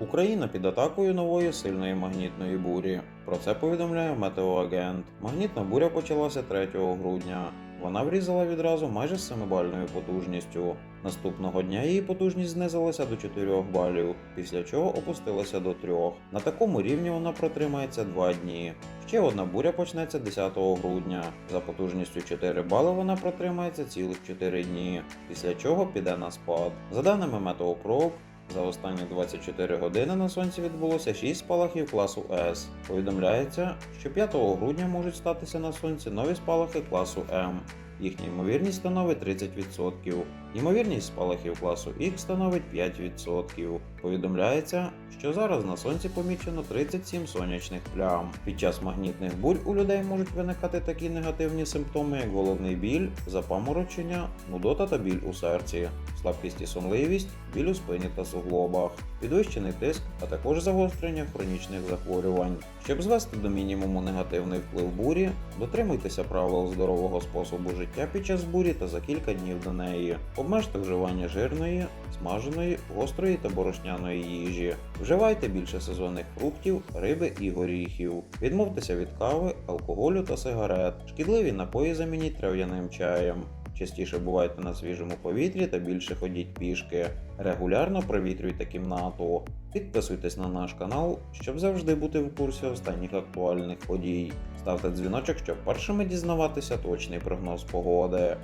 Україна під атакою нової сильної магнітної бурі. Про це повідомляє метеоагент. Магнітна буря почалася 3 грудня. Вона врізала відразу майже з 7-бальною потужністю. Наступного дня її потужність знизилася до 4 балів, після чого опустилася до 3. На такому рівні вона протримається 2 дні. Ще одна буря почнеться 10 грудня. За потужністю 4 бали вона протримається цілих 4 дні, після чого піде на спад. За даними Метеопров, за останні 24 години на сонці відбулося 6 спалахів класу С. Повідомляється, що 5 грудня можуть статися на сонці нові спалахи класу М. Їхня ймовірність становить 30%. Ймовірність спалахів класу Х становить 5%. Повідомляється, що зараз на сонці помічено 37 сонячних плям. Під час магнітних бурь у людей можуть виникати такі негативні симптоми, як головний біль, запаморочення, нудота та біль у серці, слабкість і сонливість, біль у спині та суглобах, підвищений тиск, а також загострення хронічних захворювань. Щоб звести до мінімуму негативний вплив бурі, дотримуйтеся правил здорового способу життя під час бурі та за кілька днів до неї. Обмежте вживання жирної, смаженої, гострої та борошняної їжі. Вживайте більше сезонних фруктів, риби і горіхів. Відмовтеся від кави, алкоголю та сигарет. Шкідливі напої замініть трав'яним чаєм. Частіше бувайте на свіжому повітрі та більше ходіть пішки. Регулярно провітрюйте кімнату. Підписуйтесь на наш канал, щоб завжди бути в курсі останніх актуальних подій. Ставте дзвіночок, щоб першими дізнаватися точний прогноз погоди.